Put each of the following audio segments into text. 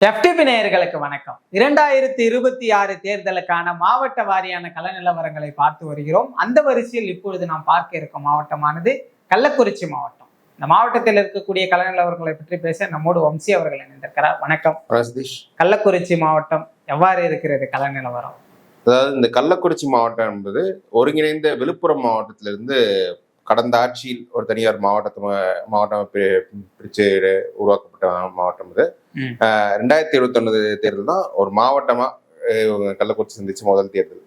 FTP நேயர்களுக்கு வணக்கம். இரண்டாயிரத்தி இருபத்தி ஆறு தேர்தலுக்கான மாவட்ட வாரியான கள நிலவரங்களை பார்த்து வருகிறோம். அந்த வரிசையில் இப்பொழுது நாம் பார்க்க இருக்கும் மாவட்டமானது கள்ளக்குறிச்சி மாவட்டம். இந்த மாவட்டத்தில் இருக்கக்கூடிய கள நிலவரங்களை பற்றி பேச நம்மோடு வம்சி அவர்கள் இணைந்திருக்கிறார். வணக்கம். கள்ளக்குறிச்சி மாவட்டம் எவ்வாறு இருக்கிறது கள நிலவரம்? அதாவது இந்த கள்ளக்குறிச்சி மாவட்டம் என்பது ஒருங்கிணைந்த விழுப்புரம் மாவட்டத்திலிருந்து கடந்த ஆட்சியில் ஒரு தனியார் மாவட்டத்தை மாவட்டம் பிரிச்சு உருவாக்கப்பட்ட மாவட்டம் இது. ஆஹ் ரெண்டாயிரத்தி இருபத்தொன்னு தேர்தல் தான் ஒரு மாவட்டமா கள்ளக்குறிச்சி சந்திச்ச முதல் தேர்தல்.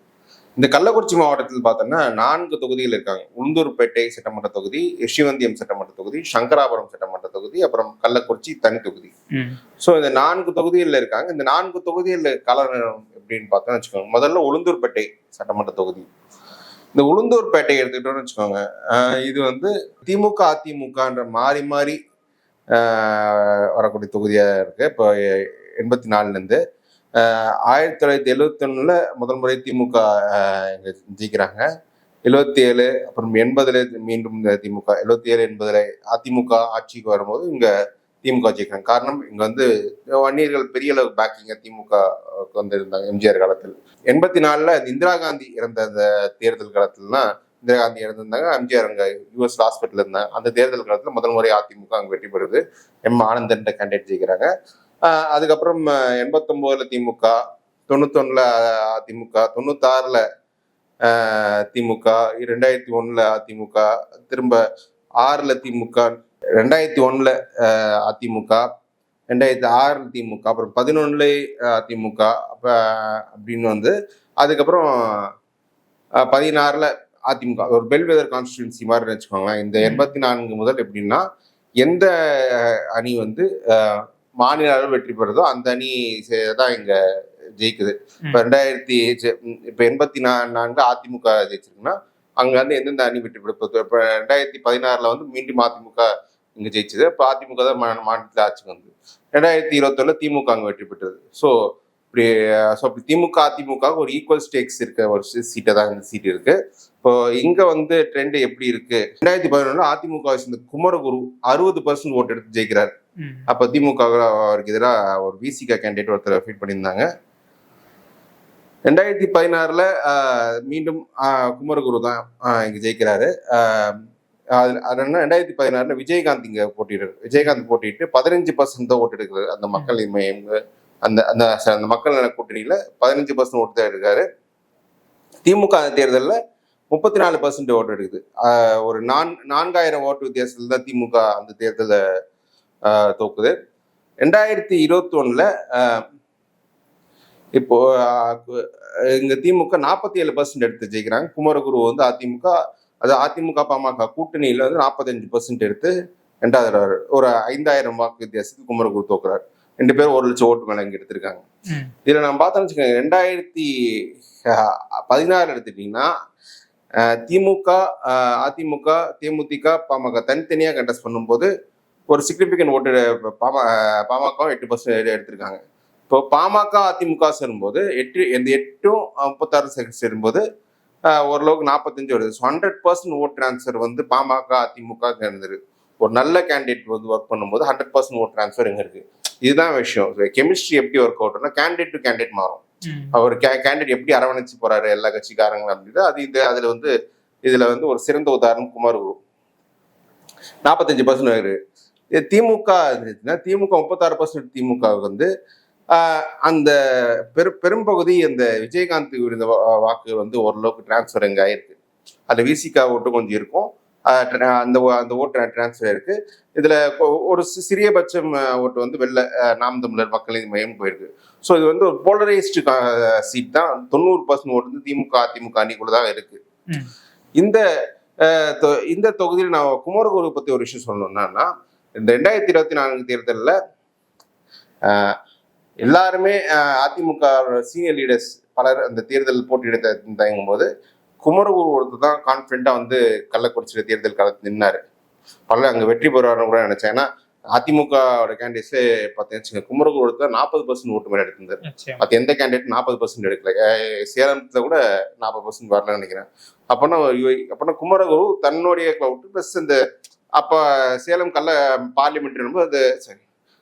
இந்த கள்ளக்குறிச்சி மாவட்டத்தில் பார்த்தோம்னா நான்கு தொகுதிகள் இருக்காங்க. உளுந்தூர்பேட்டை சட்டமன்ற தொகுதி யஷ்வந்தியம் சட்டமன்ற தொகுதி சங்கராபுரம் சட்டமன்ற தொகுதி அப்புறம் கள்ளக்குறிச்சி தனி தொகுதி. ஸோ இந்த நான்கு தொகுதிகளில் இருக்காங்க. இந்த நான்கு தொகுதிகளில் கலர் எப்படின்னு பார்த்தோம்னு வச்சுக்கோங்க. முதல்ல உளுந்தூர்பேட்டை சட்டமன்ற தொகுதி. இந்த உளுந்தூர்பேட்டை எடுத்துக்கிட்டோம்னு வச்சுக்கோங்க. இது வந்து திமுக அதிமுகன்ற மாறி மாறி வரக்கூடிய தொகுதியாக இருக்குது இப்போ எண்பத்தி நாலுலேருந்து ஆயிரத்தி தொள்ளாயிரத்தி எழுவத்தி முதல் முறை திமுக இங்கே ஜெயிக்கிறாங்க. எழுபத்தி ஏழு அப்புறம் எண்பதுல மீண்டும் திமுக எழுபத்தி ஏழு எண்பதுல அதிமுக ஆட்சிக்கு வரும்போது இங்கே திமுக ஜெயிக்கிறாங்க. காரணம் இங்கே வந்து வன்னியர்கள் பெரிய அளவு பேக்கிங்க திமுக வந்து இருந்தாங்க எம்ஜிஆர் காலத்தில். எண்பத்தி நாலில் இந்த இந்திரா காந்தி இறந்த அந்த தேர்தல் காலத்துலனா இந்திரா காந்தி இறந்துருந்தாங்க எம்ஜிஆர் அங்கே யூஎஸ் ஹாஸ்பிட்டல் இருந்தாங்க. அந்த தேர்தல் காலத்தில் முதல் முறை அதிமுக அங்கே வெற்றி பெறுது. எம் ஆனந்தன் கேண்டிடேட் ஜெயிக்கிறாங்க. அதுக்கப்புறம் எண்பத்தொம்போதில் திமுக தொண்ணூத்தொன்னுல அதிமுக தொண்ணூத்தாறுல திமுக ரெண்டாயிரத்தி ஒன்றில் அதிமுக திரும்ப ஆறில் திமுக ரெண்டாயிரத்தி ஒன்றில் அதிமுக ரெண்டாயிரத்தி ஆறில் திமுக அப்புறம் பதினொன்னுல அதிமுக அப்போ அப்படின்னு வந்து அதுக்கப்புறம் பதினாறில் அதிமுக ஒரு பெல்வெதர் கான்ஸ்டியூன்சி மாதிரி வச்சுக்கோங்களேன் இந்த எண்பத்தி நான்கு முதல் எப்படின்னா எந்த அணி வந்து மாநில அளவில் வெற்றி பெறுதோ அந்த அணி தான் இங்க ஜெயிக்குது. இப்ப ரெண்டாயிரத்தி இப்ப எண்பத்தி நான்கு அதிமுக ஜெயிச்சிருக்குன்னா அங்க வந்து எந்தெந்த அணி வெற்றி பெறும் இப்ப ரெண்டாயிரத்தி பதினாறுல வந்து மீண்டும் அதிமுக இங்க ஜெயிச்சது. இப்ப அதிமுக தான் மாநிலத்தில் ஆட்சிக்கு வந்து ரெண்டாயிரத்தி இருபத்தொன்னுல திமுக அங்க வெற்றி பெற்றது. ஸோ இப்படி ஸோ அப்படி திமுக அதிமுக ஒரு ஈக்குவல் ஸ்டேக்ஸ் இருக்க ஒரு சீட்டை தான் இந்த சீட் இருக்கு. இப்போ இங்க வந்து ட்ரெண்ட் எப்படி இருக்கு? ரெண்டாயிரத்தி பதினொன்றுல அதிமுக சேர்ந்த குமரகுரு அறுபது பர்சன்ட் ஓட்டு எடுத்து ஜெயிக்கிறார். அப்ப திமுக அவருக்கு எதிராக ஒரு விசிகா கேண்டிடேட் ஒருத்தர் ஃபீட் பண்ணியிருந்தாங்க. ரெண்டாயிரத்தி பதினாறுல மீண்டும் குமரகுரு தான் இங்க ஜெயிக்கிறாரு. அது என்ன ரெண்டாயிரத்தி பதினாறுல விஜயகாந்த் இங்க போட்டிடுறாரு விஜயகாந்த் போட்டிட்டு பதினஞ்சு பர்சன்ட் தான் ஓட்டு எடுக்கிறாரு. அந்த மக்கள் மையம் அந்த அந்த அந்த மக்கள் நல கூட்டணியில் பதினஞ்சு பர்சன்ட் ஓட்டு தான் எடுக்காரு. திமுக அந்த தேர்தலில் முப்பத்தி நாலு பர்சன்ட் ஓட்டு எடுக்குது ஒரு நான் நான்காயிரம் ஓட்டு வித்தியாசத்தில் தான் திமுக அந்த தேர்தலை தோக்குது. ரெண்டாயிரத்தி இருபத்தி ஒன்றில் இப்போ இங்க திமுக நாற்பத்தி ஏழு பர்சன்ட் எடுத்து ஜெயிக்கிறாங்க. குமரகுரு வந்து அதிமுக அது அதிமுக பாமக கூட்டணியில வந்து நாற்பத்தஞ்சு பர்சன்ட் எடுத்து ரெண்டாவது ஒரு ஐந்தாயிரம் வாக்கு வித்தியாசத்துக்கு குமரகுரு தோக்குறாரு. ரெண்டு பேரும் ஒரு லட்சம் ஓட்டு மேல இங்க எடுத்திருக்காங்க. இதுல நான் பார்த்தேன்னு வச்சுக்கோங்க ரெண்டாயிரத்தி பதினாறு எடுத்துட்டீங்கன்னா திமுக அதிமுக தேமுதிக பாமக தனித்தனியா கண்டெஸ்ட் பண்ணும்போது ஒரு சிக்னிபிகன்ட் ஓட்டு பாம பாமகவும் எட்டு பர்சன்ட் எடுத்திருக்காங்க. இப்போ பாமக அதிமுக சேரும்போது எட்டு இந்த எட்டும் முப்பத்தாறு சேரும்போது ஓரளவுக்கு நாற்பத்தஞ்சு வருது. So hundred percent vote transfer வந்து பாமக அதிமுக இருந்தது ஒரு நல்ல கேண்டிடேட் வந்து ஒர்க் பண்ணும்போது ஹண்ட்ரட் பர்சன்ட் ஓட் ட்ரான்ஸ்ஃபர் இங்க இருக்கு. இதுதான் விஷயம். கெமிஸ்ட்ரி எப்படி ஒர்க் அவுட்னா கேண்டிடேட் டு கேண்டிடேட் மாறும். அவர் கேண்டிடேட் எப்படி அரவணைச்சு போறாரு எல்லா கட்சிக்காரங்களும் அப்படின்னு அது இது அதுல வந்து இதுல வந்து ஒரு சிறந்த உதாரணம் குமாரகுரு நாற்பத்தஞ்சு பர்சன்ட் இது திமுக இருந்துச்சுன்னா திமுக முப்பத்தாறு பர்சன்ட் திமுக வந்து அந்த பெரு பெரும்பகுதி அந்த விஜயகாந்த் இருந்த வா- வாக்கு வந்து ஓரளவுக்கு டிரான்ஸ்ஃபர் இங்க ஆயிருக்கு. அதுல விசிகா ஓட்டு கொஞ்சம் இருக்கும். அந்த அந்த ஓட்டு டிரான்ஸ்ஃபர் இருக்கு. இதுல ஒரு சிறியபட்சம் ஓட்டு வந்து வெளில நாம் தமிழர் மக்களின் மையம் போயிருக்கு. ஸோ இது வந்து ஒரு போலரைஸ்டு சீட் தான். தொண்ணூறு பர்சன்ட் ஓட்டு வந்து திமுக அதிமுக அணிக்குள்ள தான் இருக்கு. இந்த இந்த தொகுதியில் நான் குமரகுரு பத்தி ஒரு விஷயம் சொல்லணும்னா இந்த ரெண்டாயிரத்தி இருபத்தி நான்கு தேர்தலில் எல்லாருமே அஹ், அதிமுக சீனியர் லீடர்ஸ் பலர் அந்த தேர்தல் போட்டியிட தயங்கும் போது குமரகுரு ஒருத்தர் தான் கான்ஃபிடண்டா வந்து கள்ளக்குறிச்சியில் தேர்தல் காலத்தில் நின்னாரு. பலர் அங்க வெற்றி பெறுவார்னு கூட நினைச்சேன். ஏன்னா அதிமுகவோட கேண்டிடேட்ஸே பார்த்தீங்கன்னா குமரகுரு ஒருத்தர் நாற்பது பர்சன்ட் ஓட்டு மேலே எடுத்திருந்தார். மற்ற எந்த கேண்டிடேட் நாற்பது பர்சன்ட் எடுக்கல. சேலத்துல கூட நாற்பது பர்சன்ட் வரலன்னு நினைக்கிறேன். அப்போனா அப்போனா குமரகுரு தன்னுடைய கிளவுட் ப்ளஸ் இந்த அப்போ சேலம் கள்ள பார்லிமெண்ட் அது சரி.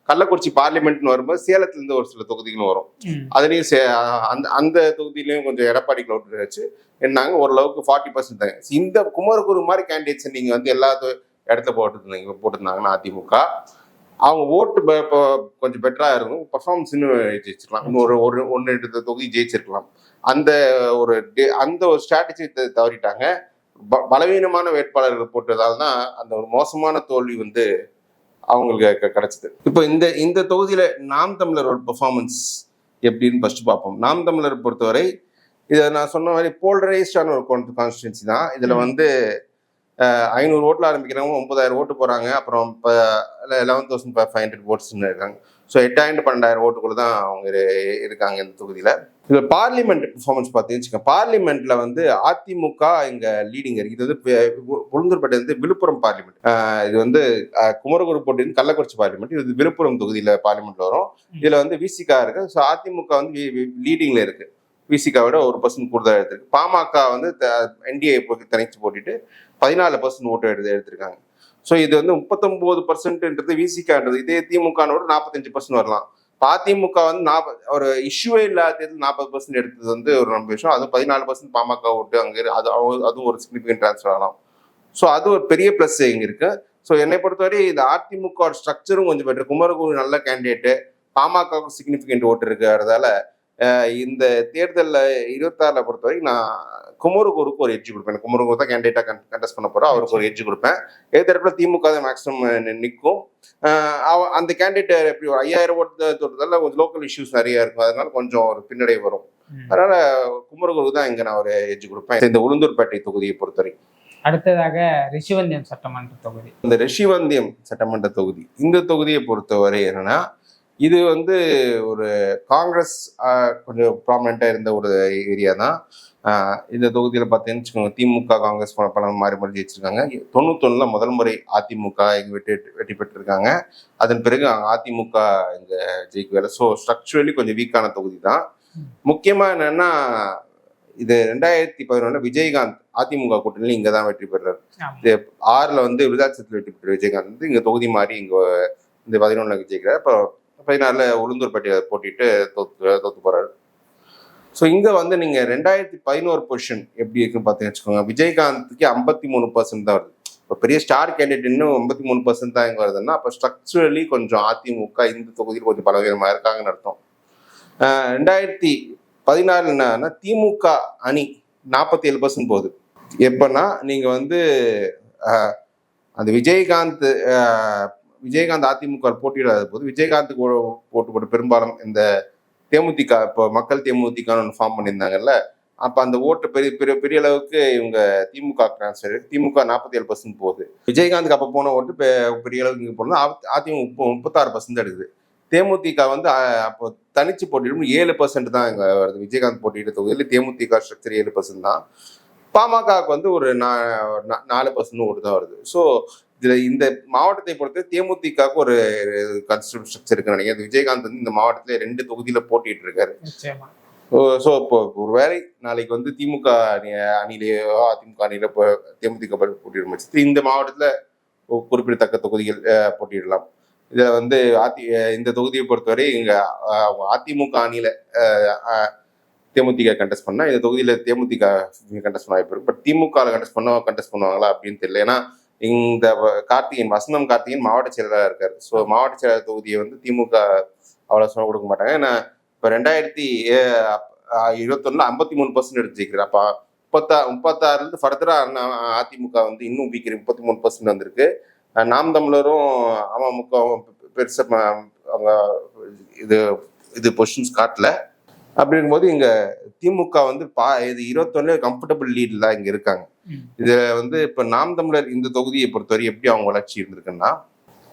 கள்ளக்குறிச்சி பார்லிமெண்ட்னு வரும்போது சேலத்துல இருந்து ஒரு சில தொகுதிகளும் வரும். அதுலயும் சே- அந்த அந்த தொகுதியிலயும் கொஞ்சம் எடப்பாடி கிளவுட் வச்சு என்னாங்க ஓரளவுக்கு ஃபார்ட்டி பர்சன்ட் தாங்க. இந்த குமரகுரு மாதிரி கேண்டிடேட்ஸ் நீங்க வந்து எல்லா இடத்துல போட்டுருந்தீங்க போட்டிருந்தாங்கன்னா அதிமுக. அவங்க ஓட்டு இப்போ கொஞ்சம் பெட்டரா இருக்கும். பர்ஃபார்மன்ஸ் இன்னும் ஜெயிச்சிருக்கலாம். இன்னும் ஒரு ஒரு ஒன்று ரெண்டு தொகுதி ஜெயிச்சிருக்கலாம். அந்த ஒரு அந்த ஒரு ஸ்ட்ராட்டஜி தவறிட்டாங்க. பலவீனமான வேட்பாளர்கள் போட்டதால தான் அந்த ஒரு மோசமான தோல்வி வந்து அவங்களுக்கு கிடைச்சது. இப்போ இந்த இந்த தொகுதியில நாம் தமிழரோட பெர்ஃபார்மன்ஸ் எப்படின்னு ஃபர்ஸ்ட் பார்ப்போம். நாம் தமிழர் பொறுத்தவரை இதை நான் சொன்ன மாதிரி போல்டரைஸ்டான ஒரு கான்ஸ்டிடுவன்சி தான். இதுல. வந்து ஐநூறு ஓட்டில் ஆரம்பிக்கிறவங்க ஒன்பதாயிரம் ஓட்டு போறாங்க. அப்புறம் இப்போ லெவன் தௌசண்ட் ஃபைவ் ஹண்ட்ரட் ஓட்ஸ்னு இருக்காங்க. ஸோ எட்டாயிரம் பன்னெண்டாயிரம் ஓட்டுக்குள்ள தான் அவங்க இருக்காங்க இந்த தொகுதியில். இதில் பார்லிமெண்ட் பெர்ஃபார்மன்ஸ் பார்த்தீங்கன்னு வச்சுக்கோங்க பார்லிமெண்ட்ல வந்து அதிமுக இங்க லீடிங் இருக்கு. இது வந்து உளுந்தூர்பேட்டை வந்து விழுப்புரம் பார்லிமெண்ட் இது வந்து குமரகுரு போட்டி வந்து கள்ளக்குறிச்சி பார்லிமெண்ட் இது விழுப்புரம் தொகுதியில பார்லிமெண்ட் வரும். இதுல வந்து விசிகா இருக்கு. ஸோ அதிமுக வந்து லீடிங்ல இருக்கு. விசிகாவோட ஒரு பர்சன்ட் கூடுதல் எடுத்திருக்கு. பாமக வந்து என்டிஏ தனிச்சு போட்டிட்டு பதினாலு பர்சன்ட் ஓட்டு எடுத்து எடுத்திருக்காங்க. ஸோ இது வந்து முப்பத்தொம்போது பர்சன்ட்ன்றது விசிகான்றது இதே திமுகனோட நாற்பத்தஞ்சு பர்சன்ட் வரலாம். இப்ப அதிமுக வந்து நாற்பது ஒரு இஷ்யூவே இல்லாத தேர்தல் நாற்பது பர்சன்ட் எடுத்தது வந்து ஒரு நம்ம விஷயம். அது பதினாலு பர்சன்ட் பாமக ஓட்டு அங்கே அது அதுவும் ஒரு சிக்னிஃபிகன்ட் ட்ரான்ஸ்ஃபர் ஆகலாம். ஸோ அது ஒரு பெரிய ப்ளஸ் இங்கே இருக்கு. ஸோ என்னை பொறுத்தவரை இந்த அதிமுக ஸ்ட்ரக்சரும் கொஞ்சம் பெட்டர் குமரகுரு நல்ல கேண்டிடேட்டு பாமகவுக்கு சிக்னிஃபிகண்ட் ஓட்டு இருக்கிறதால இந்த தேர்தலில் இருபத்தாறில் பொறுத்தவரைக்கும் நான் குமரகுருக்கு ஒரு எட்ஜ் கொடுப்பேன். குமரகுரு தான் கேண்டிடேட்டாக கண்டெஸ்ட் பண்ண போகிறோம் அவருக்கு ஒரு எட்ஜ் கொடுப்பேன். எதிர்த்தரப்புல திமுக தான் மேக்ஸிமம் நிற்கும் அந்த கேண்டிடேட் எப்படி ஒரு ஐயாயிரம் ஓட்டு தொட்டதால கொஞ்சம் லோக்கல் இஷ்யூஸ் நிறைய இருக்கும். அதனால கொஞ்சம் ஒரு பின்னடைவு வரும். அதனால குமரகுரு தான் இங்க நான் ஒரு எட்ஜ் கொடுப்பேன். இந்த உளுந்தூர்பேட்டை தொகுதியை பொறுத்தவரை. அடுத்ததாக ரிஷிவந்தியம் சட்டமன்ற தொகுதி. இந்த ரிஷிவந்தியம் சட்டமன்ற தொகுதி. இந்த தொகுதியை பொறுத்தவரை என்னன்னா இது வந்து ஒரு காங்கிரஸ் கொஞ்சம் ப்ராமினெண்ட்டாக இருந்த ஒரு ஏரியா தான். இந்த தொகுதியில் பார்த்தீங்கன்னு வச்சுக்கோங்க திமுக காங்கிரஸ் பல மாறி மாறி ஜெயிச்சிருக்காங்க. தொண்ணூத்தொன்னுல முதல் முறை அதிமுக இங்கே வெற்றி வெற்றி பெற்றிருக்காங்க. அதன் பிறகு அதிமுக இங்க ஜெயிக்கவில்லை. ஸோ ஸ்ட்ரக்சுரலி கொஞ்சம் வீக்கான தொகுதி தான். முக்கியமா என்னன்னா இது ரெண்டாயிரத்தி பதினொன்றுல விஜயகாந்த் அதிமுக கூட்டணியில் இங்க தான் வெற்றி பெறாரு. ஆமா. ஆறுல வந்து விருதாச்சலத்தில் வெற்றி பெற்ற விஜயகாந்த் வந்து இங்க தொகுதி மாறி இங்க இந்த பதினொன்றுல ஜெயிக்கிறார். இப்போ பதினாறுல உளுந்தூர்பேட்டையை போட்டிட்டு தோத்து தோத்து போகிறாரு ஸோ இங்கே வந்து நீங்கள் ரெண்டாயிரத்தி பதினோரு பொசிஷன் எப்படி இருக்குன்னு பார்த்து வச்சுக்கோங்க. விஜயகாந்த்க்கு ஐம்பத்தி மூணு பர்சன்ட் தான் வருது. இப்போ பெரிய ஸ்டார் கேண்டிடேட் இன்னும் ஐம்பத்தி மூணு பர்சன்ட் தான் இங்கே வருதுன்னா அப்போ ஸ்ட்ரக்சரலி கொஞ்சம் அதிமுக இந்த தொகுதியில் கொஞ்சம் பலவீனமாக இருக்காங்கன்னு அர்த்தம். ரெண்டாயிரத்தி பதினாறு என்னன்னா திமுக அணி நாற்பத்தி ஏழு பர்சன்ட் போகுது. எப்பன்னா நீங்கள் வந்து அந்த விஜயகாந்த் விஜயகாந்த் அதிமுக போட்டியிடாத போது விஜயகாந்த் ஓ- போட்டு போட்டு பெரும்பாலும் இந்த தேமுதிக இப்போ மக்கள் தேமுதிகன்னு ஒன்று ஃபார்ம் பண்ணியிருந்தாங்கல்ல அப்போ அந்த ஓட்டு பெரிய பெரிய பெரிய அளவுக்கு இவங்க திமுக டிரான்ஸ்ஃபர் திமுக நாற்பத்தி ஏழு பர்சன்ட் போகுது. விஜயகாந்துக்கு அப்போ போன ஓட்டு பெரிய அளவுக்கு இங்கே போனது அதிமுக முப்ப- முப்பத்தாறு பர்சன்ட் எடுக்குது. தேமுதிக வந்து அப்போ தனிச்சு போட்டியிடும் ஏழு பர்சன்ட் தான் இங்கே வருது. விஜயகாந்த் போட்டியிட தொகுதியில் தேமுதிக ஸ்ட்ரக்சர் ஏழு பர்சன்ட் தான். பாமகவுக்கு வந்து ஒரு நா- நா- நாலு பர்சன்ட் ஓட்டு தான் வருது. ஸோ இதுல இந்த மாவட்டத்தை பொறுத்து தேமுதிகவுக்கு ஒரு கன்ஸ்டியூட் ஸ்ட்ரக்சர் இருக்குன்னு நினைக்கிறேன். விஜயகாந்த் வந்து இந்த மாவட்டத்துல ரெண்டு தொகுதியில போட்டிட்டு இருக்காரு. ஸோ இப்போ ஒரு வேளை நாளைக்கு வந்து திமுக அணி அணிலேயோ அதிமுக அணியில இப்போ தேமுதிக போட்டியிடும் பட்சத்தில் இந்த மாவட்டத்துல குறிப்பிடத்தக்க தொகுதிகள் போட்டியிடலாம். இதுல வந்து அதி இந்த தொகுதியை பொறுத்தவரை இங்க அதிமுக அணியில தேமுதிக கண்டெஸ்ட் பண்ணா இந்த தொகுதியில தேமுதிக கண்டெஸ்ட் பண்ண வாய்ப்பு இருக்கு. பட் திமுக கண்டெஸ்ட் பண்ண கண்டெஸ்ட் பண்ணுவாங்களா அப்படின்னு தெரியல. ஏன்னா இந்த கார்த்திகேயன் வசந்தம் கார்த்திகேயன் மாவட்ட செயலராக இருக்காரு. ஸோ மாவட்ட செயலர் தொகுதியை வந்து திமுக அவ்வளோ சொல்ல கொடுக்க மாட்டாங்க. ஏன்னா இப்போ ரெண்டாயிரத்தி இருபத்தொன்னுல ஐம்பத்தி மூணு பர்சன்ட் எடுத்து ஜெயிக்கிறார். அப்போ முப்பத்தா முப்பத்தாறுல இருந்து ஃபர்தரா அதிமுக வந்து இன்னும் வீக்கிற முப்பத்தி மூணு பர்சன்ட் வந்திருக்கு நாம் தமிழரும் அமமுக பெருசா ம- அவங்க இது இது பொசிஷன்ஸ் காட்டல. அப்படிங்கும்போது இங்க திமுக வந்து பா இது இருபத்தொன்னு கம்ஃபர்டபுள் லீட்ல இங்க இருக்காங்க. ம். இது வந்து இப்ப நாம் தமிழர் இந்த தொகுதியை பொறுத்தவரை எப்படி அவங்க வளர்ச்சி இருந்திருக்குன்னா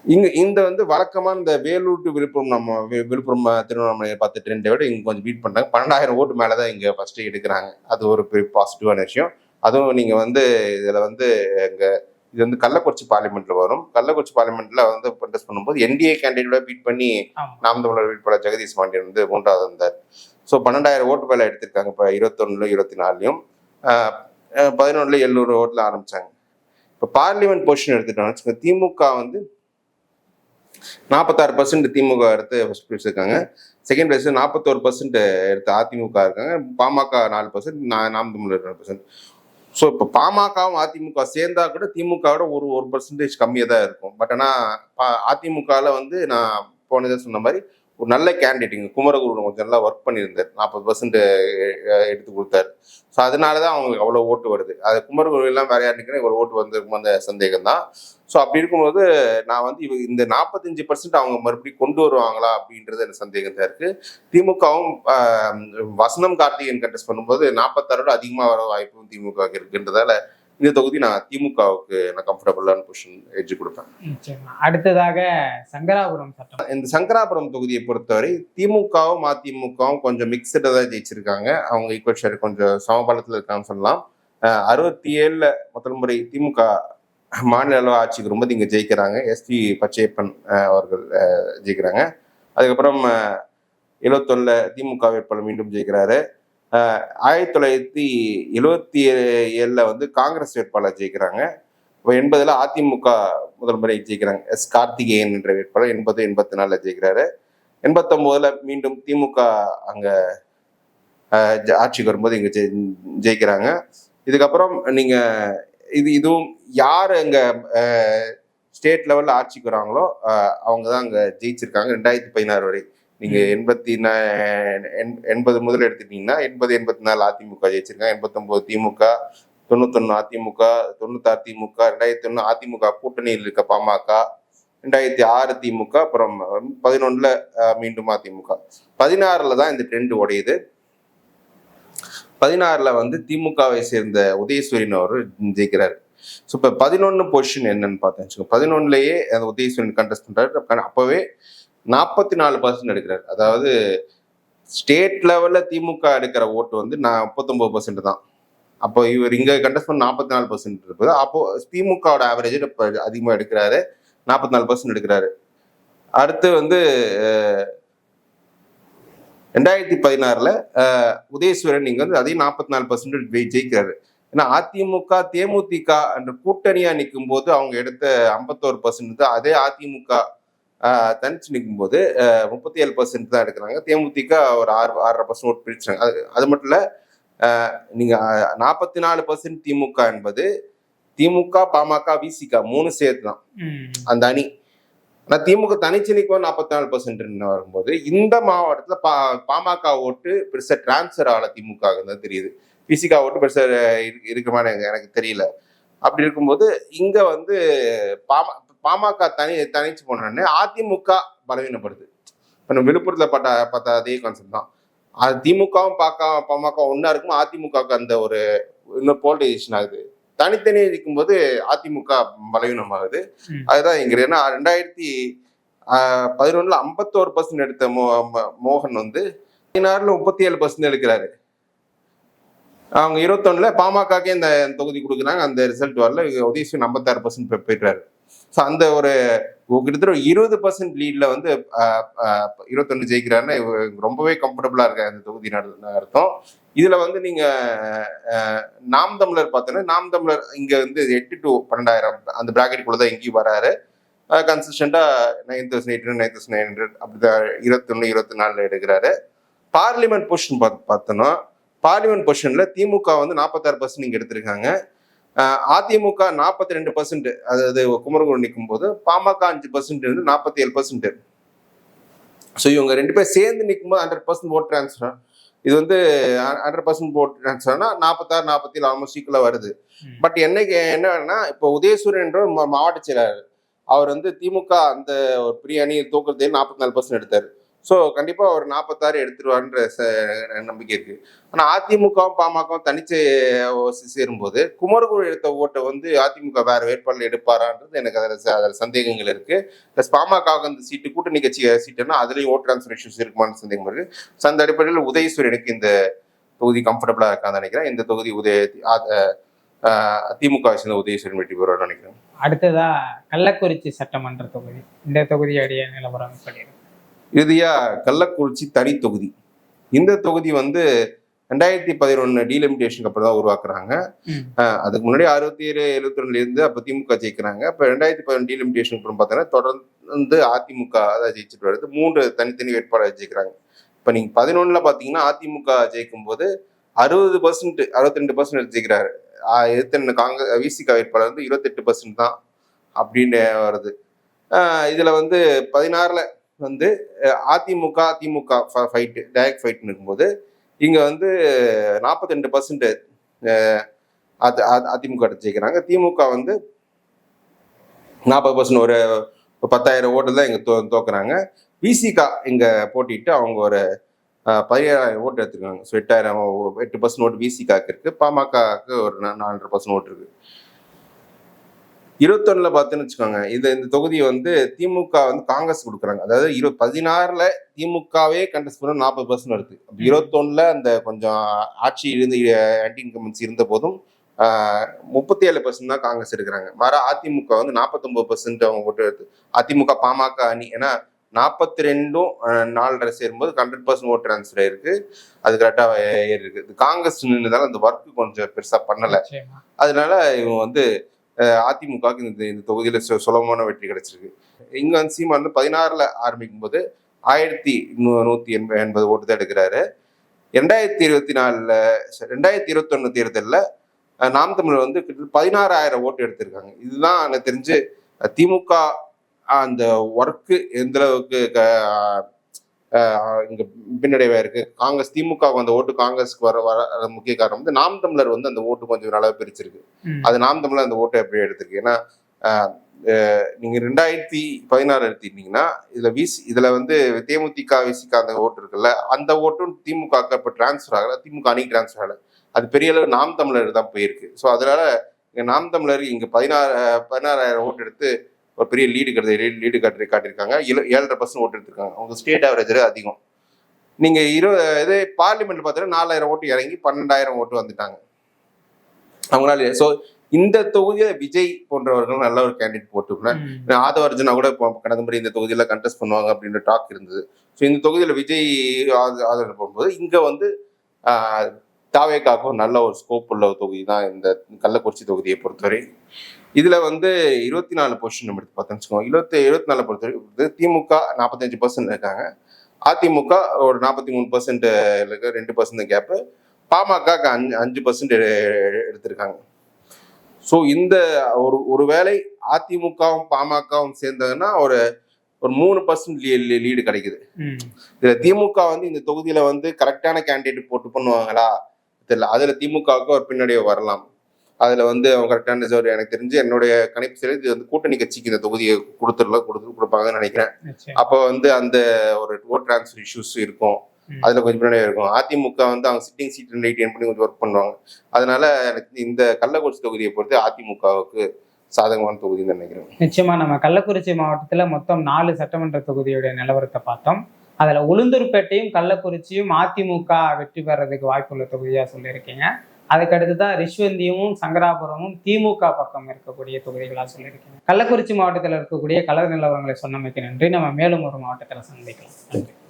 இங்க இந்த வந்து வழக்கமான இந்த வேலூர் டு விழுப்புரம் நம்ம விழுப்புரம் திருவண்ணாமலை பார்த்த ட்ரெண்டை விட இங்க கொஞ்சம் பீட் பண்றாங்க. பன்னெண்டாயிரம் ஓட்டு மேலதான் இங்க ஃபர்ஸ்ட் எடுக்கிறாங்க. அது ஒரு பெரிய பாசிட்டிவான விஷயம். அதுவும் நீங்க வந்து இதுல வந்து இங்க இது வந்து கள்ளக்குறிச்சி பார்லிமெண்ட்ல வரும். கள்ளக்குறிச்சி பார்லிமெண்ட்ல வந்து கண்டெஸ்ட் பண்ணும்போது என்டிஏ கேண்டிடேட்டோட பீட் பண்ணி நாம் தமிழர் வேட்பாளர் ஜெகதீஷ் பாண்டியன் வந்து மூன்றாவது வந்தார். ஸோ பன்னெண்டாயிரம் ஓட்டு மேல எடுத்திருக்காங்க. இப்போ இருபத்தொன்னுல இருபத்தி நாலுலையும் பதினொன்றில் எழுநூறு ஓட்டில் ஆரம்பித்தாங்க இப்போ பார்லிமெண்ட் பொசிஷன் எடுத்துட்டோம்னு வச்சுக்கோங்க திமுக வந்து நாற்பத்தாறு பர்சன்ட் திமுக எடுத்து ஃபர்ஸ்ட் பிளேஸ் இருக்காங்க. செகண்ட் பிளேஸ் நாற்பத்தோரு பர்சன்ட் எடுத்து அதிமுக இருக்காங்க. பாமக நாலு பர்சன்ட் நாம் தமிழர் நாலு பர்சன்ட் ஸோ இப்போ பாமகவும் அதிமுக சேர்ந்தா கூட திமுகவோட ஒரு ஒரு பர்சன்டேஜ் கம்மியாக தான் இருக்கும் பட் ஆனால் அதிமுகவில் வந்து நான் போனதை சொன்ன மாதிரி ஒரு நல்ல கேண்டிடேட்டுங்க குமரகுரு கொஞ்சம் நல்லா ஒர்க் பண்ணியிருந்தார். நாற்பது பர்சன்ட் எடுத்து கொடுத்தாரு. ஸோ அதனால தான் அவங்களுக்கு அவ்வளோ ஓட்டு வருது. அது குமரகுரு எல்லாம் வேற யாருக்குன்னு இவ்வளோ ஓட்டு வந்திருக்கும் அந்த சந்தேகம் தான் ஸோ அப்படி இருக்கும்போது நான் வந்து இவ இந்த நாற்பத்தஞ்சு பர்சன்ட் அவங்க மறுபடியும் கொண்டு வருவாங்களா அப்படின்றது எனக்கு சந்தேகம் தான் இருக்குது திமுகவும் வசனம் கார்த்திகேயன் கண்டஸ்ட் பண்ணும்போது நாற்பத்தாறோட அதிகமாக வர வாய்ப்பும் திமுக இருக்குன்றதால இந்த தொகுதி நான் திமுகவுக்கு நான் கம்ஃபர்டபுளான பொசிஷன் எட்ஜ் கொடுப்பேன். அடுத்ததாக சங்கராபுரம் சட்டம். இந்த சங்கராபுரம் தொகுதியை பொறுத்தவரை திமுகவும் அதிமுகவும் கொஞ்சம் மிக்சடாக தான் ஜெயிச்சிருக்காங்க. அவங்க ஈக்குவல் ஷேர் கொஞ்சம் சமபலத்தில் இருக்கான்னு சொல்லலாம். அறுபத்தி ஏழுல முதல் முறை திமுக மாநில அளவு ஆட்சிக்கு ரொம்ப இங்கே ஜெயிக்கிறாங்க. எஸ்டி பச்சையப்பன் அவர்கள் ஜெயிக்கிறாங்க. அதுக்கப்புறம் எழுவத்தொன்னுல திமுக வேட்பாளர் மீண்டும் ஜெயிக்கிறாரு. ஆயிரத்தி தொள்ளாயிரத்தி எழுவத்தி ஏழில் வந்து காங்கிரஸ் வேட்பாளர் ஜெயிக்கிறாங்க. இப்போ எண்பதில் அதிமுக முதல் முறை ஜெயிக்கிறாங்க. எஸ் கார்த்திகேயன் என்ற வேட்பாளர் எண்பது எண்பத்தி நாலில் ஜெயிக்கிறாரு. எண்பத்தொம்போதில் மீண்டும் திமுக அங்கே ஆட்சிக்கு வரும்போது இங்கே ஜெய் ஜெயிக்கிறாங்க. இதுக்கப்புறம் நீங்கள் இது இதுவும் யார் இங்கே ஸ்டேட் லெவலில் ஆட்சிக்கு வராங்களோ அவங்க தான் அங்கே ஜெயிச்சிருக்காங்க. ரெண்டாயிரத்தி பதினாறு வரை. நீங்க எண்பத்தி எண்பது முதல் எடுத்துட்டீங்கன்னா எண்பது எண்பத்தி நாலு அதிமுக ஜெயிச்சிருக்காங்க. எண்பத்தொன்பது திமுக தொண்ணூத்தொன்னு அதிமுக தொண்ணூத்தாறு திமுக ரெண்டாயிரத்தி ஒன்று அதிமுக கூட்டணியில் இருக்க பாமக ரெண்டாயிரத்தி ஆறு திமுக அப்புறம் பதினொன்னுல மீண்டும் அதிமுக. பதினாறுல தான் இந்த ட்ரெண்ட் உடையுது. பதினாறுல வந்து திமுகவை சேர்ந்த உதயசூரியன் அவர் ஜெயிக்கிறாரு. ஸோ இப்போ பதினொன்று பொசிஷன் என்னன்னு பார்த்தேன் பதினொன்னுலயே அந்த உதயசூரியன் கண்டெஸ்ட் பண்றாரு. அப்பவே நாற்பத்தி நாலு பர்சன்ட் எடுக்கிறார். அதாவது ஸ்டேட் லெவலில் திமுக எடுக்கிற ஓட்டு வந்து நான் முப்பத்தொம்பது பர்சன்ட் தான். அப்போ இவர் இங்கே கண்டஸ்ட் பண்ண நாற்பத்தி நாலு பர்சன்ட் இருக்குது. அப்போது திமுகவோட ஆவரேஜ் இப்போ அதிகமாக எடுக்கிறாரு. நாற்பத்தி நாலு பர்சன்ட் எடுக்கிறாரு. அடுத்து வந்து ரெண்டாயிரத்தி பதினாறில் அஹ், உதயசூரன் வந்து அதையும் நாற்பத்தி நாலு பர்சன்ட் ஜெயிக்கிறாரு. ஏன்னா அதிமுக தேமுதிக என்ற கூட்டணியாக நிற்கும் போது அவங்க எடுத்த ஐம்பத்தோரு பர்சன்ட் தான். அதே அதிமுக தனிச்சு நிற்கும் போது முப்பத்தி ஏழு பர்சன்ட் தான் எடுக்கிறாங்க. தேமுதிக ஒரு ஆறு ஆறரை பர்சன்ட் ஓட்டு பிரிச்சாங்க அது அது மட்டும் இல்ல ஆஹ், நீங்க நாற்பத்தி நாலு பர்சன்ட் திமுக என்பது திமுக பாமக விசிக மூணு சேர்த்து தான். அந்த அணி. ஆனா திமுக தனிச்சு நிற்கும் நாற்பத்தி நாலு பர்சன்ட் வரும்போது இந்த மாவட்டத்துல பா பாமக ஓட்டு பெருசா டிரான்ஸ்ஃபர் ஆகல திமுக தான் தெரியுது. பிசிகா ஓட்டு பெருசா இருக்கு- இருக்கிற மாதிரி எனக்கு- எனக்கு தெரியல. அப்படி இருக்கும்போது இங்க வந்து பாம பாமக தனி தனிச்சு போனோடனே அதிமுக பலவீனப்படுது. இப்போ நம்ம விழுப்புரத்துல பட்ட பார்த்த அதே கான்செப்ட் தான். திமுகவும் பாக்க பாமக ஒன்னா இருக்கும் அதிமுகவுக்கு அந்த ஒரு இன்னும் போல்டைசேஷன் ஆகுது. தனித்தனி இருக்கும்போது அதிமுக பலவீனமாகுது. அதுதான் இங்க ஏன்னா ரெண்டாயிரத்தி பதினொன்னுல ஐம்பத்தோரு பர்சன்ட் எடுத்த மோ ம- மோகன் வந்து பதினாறுல முப்பத்தி ஏழு பர்சன்ட் எடுக்கிறாரு. அவங்க இருபத்தொன்னுல பாமகக்கே இந்த தொகுதி கொடுக்குறாங்க. அந்த ரிசல்ட் வரல. உதயசூன் ஐம்பத்தாறு பர்சன்ட் போயிட்டாரு ஸோ அந்த ஒரு கிட்டத்தட்ட ஒரு இருபது பர்சன்ட் லீட்ல வந்து இருபத்தொன்னு ஜெயிக்கிறாருன்னா ரொம்பவே கம்ஃபர்டபுளா இருக்க அந்த தொகுதி அர்த்தம். இதுல வந்து நீங்க நாம் தமிழர் பார்த்தோன்னா நாம் தமிழர் இங்க வந்து எட்டு டு பன்னெண்டாயிரம் அந்த பிராக்கெட் தான் எங்கேயும் வராரு. கன்சிஸ்டண்டா nine thousand eight hundred nine thousand nine hundred அப்படிதான் இருபத்தொன்னு இருபத்தி நாலுல எடுக்கிறாரு. பார்லிமெண்ட் பொசிஷன் பார்த்து பார்த்தோன்னா பார்லிமெண்ட் பொசிஷன்ல திமுக வந்து நாற்பத்தாறு பர்சன்ட் இங்க எடுத்திருக்காங்க. அதிமுக நாற்பத்தி ரெண்டு பர்சன்ட் அதாவது குமரகுரு நிற்கும் போது பாமக அஞ்சு பர்சன்ட் இருந்து நாற்பத்தி ஏழு பர்சன்ட் ஸோ இவங்க ரெண்டு பேர் சேர்ந்து நிற்கும்போது ஹண்ட்ரட் பர்சன்ட் ஓட் ட்ரான்ஸ்ஃபர் இது வந்து ஹண்ட்ரட் பர்சன்ட் ஓட் ட்ரான்ஸ்ஃபர்னா நாற்பத்தாறு நாற்பத்தி ஏழு ஆல்மோஸ்ட் ஈக்குவலாக வருது. பட் என்னைக்கு என்னன்னா இப்போ உதயசூரன் என்ற மாவட்ட செயலாளர். அவர் வந்து திமுக அந்த ஒரு பெரிய அணி தூக்குறதே நாற்பத்தி நாலு பர்சன்ட் எடுத்தாரு. ஸோ கண்டிப்பாக அவர் நாற்பத்தாறு எடுத்துருவாருன்ற ச- நம்பிக்கை இருக்குது ஆனால் அதிமுகவும் பாமகவும் தனிச்சு சேரும்போது குமரகுரு எடுத்த ஓட்டை வந்து அதிமுக வேறு வேட்பாளர் எடுப்பாரான்றது எனக்கு அதில் ச- அதில் சந்தேகங்கள் இருக்குது ப்ளஸ் பாமகவுக்கு அந்த சீட்டு கூட்டணி கட்சி சீட்டுன்னா அதுலேயும் ஓட் ட்ரான்ஸ்ஃபர் இஷ்யூஸ் இருக்குமான்னு சந்தேகம் இருக்குது ஸோ அந்த அடிப்படையில் உதயசூரியனுக்கு இந்த தொகுதி கம்ஃபர்டபுளாக இருக்கான்னு நினைக்கிறேன். இந்த தொகுதி உதய திமுக சேர்ந்த உதயசூரியன் வெற்றி பெறுவார்னு நினைக்கிறேன். அடுத்ததா கள்ளக்குறிச்சி சட்டமன்ற தொகுதி. இந்த தொகுதியுடைய நிலவரம் சொல்லிடுங்க. இறுதியா கள்ளக்குறிச்சி தனி தொகுதி. இந்த தொகுதி வந்து ரெண்டாயிரத்தி பதினொன்னு டீலிமிட்டேஷனுக்கு அப்புறம் தான் உருவாக்குறாங்க. அதுக்கு முன்னாடி அறுபத்தி ஏழு எழுபத்தி ரெண்டுல இருந்து அப்ப திமுக ஜெயிக்கிறாங்க. இப்ப ரெண்டாயிரத்தி பதினொன்று டீலிமிட்டேஷன் அப்புறம் பார்த்தோன்னா தொடர்ந்து அதிமுக தான் ஜெயிச்சுட்டு வருது. மூன்று தனித்தனி வேட்பாளர் ஜெயிக்கிறாங்க. இப்போ நீங்க பதினொன்னுல பாத்தீங்கன்னா அதிமுக ஜெயிக்கும் போது அறுபது பர்சன்ட் அறுபத்தி ரெண்டு பர்சன்ட் ஜெயிக்கிறாரு. ஆஹ் எதிர்த்து காங்கிரஸ் விசிக வேட்பாளர் வந்து இருபத்தெட்டு பர்சன்ட் தான் அப்படின்னு வருது. இதுல வந்து பதினாறுல வந்து அதிமுக திமுக ஃபைட்டு டைரக்ட் ஃபைட்னு இருக்கும்போது இங்கே வந்து நாற்பத்தி ரெண்டு பர்சன்ட் அது அதிமுக ஜெயிக்கிறாங்க. திமுக வந்து நாற்பது பர்சன்ட் ஒரு பத்தாயிரம் ஓட்டு தான் இங்கே தோ தோக்குறாங்க. விசிகா இங்கே போட்டிட்டு அவங்க ஒரு பதினேழாயிரம் ஓட்டு எடுத்துருக்காங்க. ஸோ எட்டாயிரம் ஓ- எட்டு பர்சன்ட் ஓட்டு விசிகாக்கு இருக்குது பாமகக்கு ஒரு நாலரை பர்சன்ட் ஓட்டு இருக்குது இருபத்தொன்னுல பார்த்தோன்னு வச்சுக்கோங்க இந்த இந்த தொகுதியை வந்து திமுக வந்து காங்கிரஸ் கொடுக்குறாங்க. அதாவது இரு பதினாறுல திமுகவே கண்டஸ்ட் பண்ண நாற்பது பர்சன்ட் வருது. இருபத்தொன்னுல அந்த கொஞ்சம் ஆட்சி இருந்து ஆன்டி இன்கம்பன்சி இருந்த போதும் முப்பத்தி ஏழு பர்சன்ட் தான் காங்கிரஸ் எடுக்கிறாங்க. மாற அதிமுக வந்து நாற்பத்தொன்பது பர்சன்ட் அவங்க ஓட்டு எடுத்து அதிமுக பாமக அணி. ஏன்னா நாற்பத்தி ரெண்டும் நாலரை சேரும்போது ஹண்ட்ரட் பர்சன்ட் ஓட்டு ட்ரான்ஸ்ஃபர் ஆயிருக்கு. அது கரெக்டாக ஏறி இருக்கு இது காங்கிரஸ் நின்றதால அந்த ஒர்க் கொஞ்சம் பெருசா பண்ணல. அதனால இவங்க வந்து அதிமுகவுக்கு இந்த இந்த தொகுதியில் சு- சுலபமான வெற்றி கிடைச்சிருக்கு. இங்கே வந்து சீமான் வந்து பதினாறில் ஆரம்பிக்கும் போது ஆயிரத்தி நூ- நூற்றி எண்பது எண்பது ஓட்டு தான் எடுக்கிறாரு. ரெண்டாயிரத்தி இருபத்தி நாலில் ரெண்டாயிரத்தி இருபத்தொன்னு தேர்தலில் நாம் தமிழர் வந்து பதினாறாயிரம் ஓட்டு எடுத்திருக்காங்க. இதுதான் எனக்கு தெரிஞ்சு திமுக அந்த ஒர்க்கு எந்த அளவுக்கு க- இங்க பின்னடைவா இருக்கு. காங்கிரஸ் திமுக அந்த ஓட்டு காங்கிரஸ்க்கு வர வர முக்கிய காரணம் வந்து நாம் தமிழர் வந்து அந்த ஓட்டு கொஞ்சம் நல்லா பிரிச்சிருக்கு. அது நாம் தமிழர் அந்த ஓட்டை எப்படி எடுத்திருக்கு. ஏன்னா ஆஹ், ஆஹ், நீங்க ரெண்டாயிரத்தி பதினாறு எடுத்துக்கிட்டீங்கன்னா இதுல விசி இதுல வந்து தேமுதிக விசிக அந்த ஓட்டு இருக்குல்ல அந்த ஓட்டும் திமுக இப்ப டிரான்ஸ்ஃபர் ஆகல. திமுக அணி டிரான்ஸ்ஃபர் ஆகல. அது பெரிய அளவு நாம் தமிழர் தான் போயிருக்கு. ஸோ அதனால இங்க நாம் தமிழர் இங்க பதினாறு பதினாறாயிரம் ஓட்டு எடுத்து ஒரு பெரிய லீடு கிடையாது லீடு காட்டி காட்டியிருக்காங்க. ஏழு- ஏழரை பர்சன்ட் ஓட்டு எடுத்திருக்காங்க. அவங்க ஸ்டேட் ஆவரேஜ் அதிகம். நீங்க இரு இது பார்லிமெண்ட் பார்த்தீங்கன்னா நாலாயிரம் ஓட்டு இறங்கி பன்னெண்டாயிரம் ஓட்டு வந்துட்டாங்க. அவங்களால ஸோ இந்த தொகுதியில விஜய் போன்றவர்கள் நல்ல ஒரு கேண்டிடேட் போட்டுக்கணும் ம். ஆதவர்ஜனா கூட கடந்த முறை இந்த தொகுதியில கண்டெஸ்ட் பண்ணுவாங்க அப்படின்ற டாக் இருந்தது. ஸோ இந்த தொகுதியில விஜய் ஆத- ஆதரவு போகும்போது இங்க வந்து தாவேக்காக்கும் நல்ல ஒரு ஸ்கோப் உள்ள ஒரு தொகுதி தான் இந்த கள்ளக்குறிச்சி தொகுதியை பொறுத்தவரை. இதுல வந்து இருபத்தி நாலு பொசிஷன் நம்ம எடுத்து பார்த்தோம்னு வச்சுக்கோங்க. இருபத்தி இருபத்தி நாலு பொறுத்தவரை வந்து திமுக நாற்பத்தஞ்சு பர்சன்ட் இருக்காங்க. அதிமுக ஒரு நாற்பத்தி மூணு பர்சன்ட் இருக்கு ரெண்டு பர்சன்ட் கேப்பு பாமக அஞ்சு அஞ்சு பர்சன்ட் எடுத்திருக்காங்க. ஸோ இந்த ஒரு ஒருவேளை அதிமுகவும் பாமகவும் சேர்ந்ததுன்னா ஒரு ஒரு மூணு பர்சன்ட் லீடு கிடைக்குது. இதுல திமுக வந்து இந்த தொகுதியில வந்து கரெக்டான கேண்டிடேட் போட்டு பண்ணுவாங்களா? தெரியல. அதுல திமுகவுக்கு ஒரு பின்னாடியே வரலாம். அதுல வந்து அவங்க கரெக்டான ரிசர்வ் எனக்கு தெரிஞ்சு என்னுடைய கணிப்பு சரி இது வந்து கூட்டணி கட்சிக்கு இந்த தொகுதியை கொடுத்துடல கொடுத்து கொடுப்பாங்கன்னு நினைக்கிறேன். அப்போ வந்து அந்த ஒரு ஓட் டிரான்ஸ்ஃபர் இஷ்யூஸ் இருக்கும். அதுல கொஞ்சம் பின்னாடி இருக்கும். அதிமுக வந்து அவங்க சிட்டிங் சீட் ரைட் பண்ணி கொஞ்சம் ஒர்க் பண்ணுவாங்க. அதனால எனக்கு இந்த கள்ளக்குறிச்சி தொகுதியை பொறுத்து அதிமுகவுக்கு சாதகமான தொகுதின்னு நினைக்கிறேன். நிச்சயமா நம்ம கள்ளக்குறிச்சி மாவட்டத்துல மொத்தம் நாலு சட்டமன்ற தொகுதியுடைய நிலவரத்தை பார்த்தோம். அதுல உளுந்தூர்பேட்டையும் கள்ளக்குறிச்சியும் அதிமுக வெற்றி பெறதுக்கு வாய்ப்புள்ள தொகுதியா சொல்லியிருக்கீங்க. அதுக்கடுத்து தான் ரிஷ்வந்தியும் சங்கராபுரமும் திமுக பக்கம் இருக்கக்கூடிய தொகுதிகளாக சொல்லியிருக்கேன் கள்ளக்குறிச்சி மாவட்டத்தில் இருக்கக்கூடிய கலர் நிலவரங்களை சொன்னமைக்கு நன்றி. நம்ம மேலும் ஒரு மாவட்டத்தில் சந்திக்கலாம். நன்றி.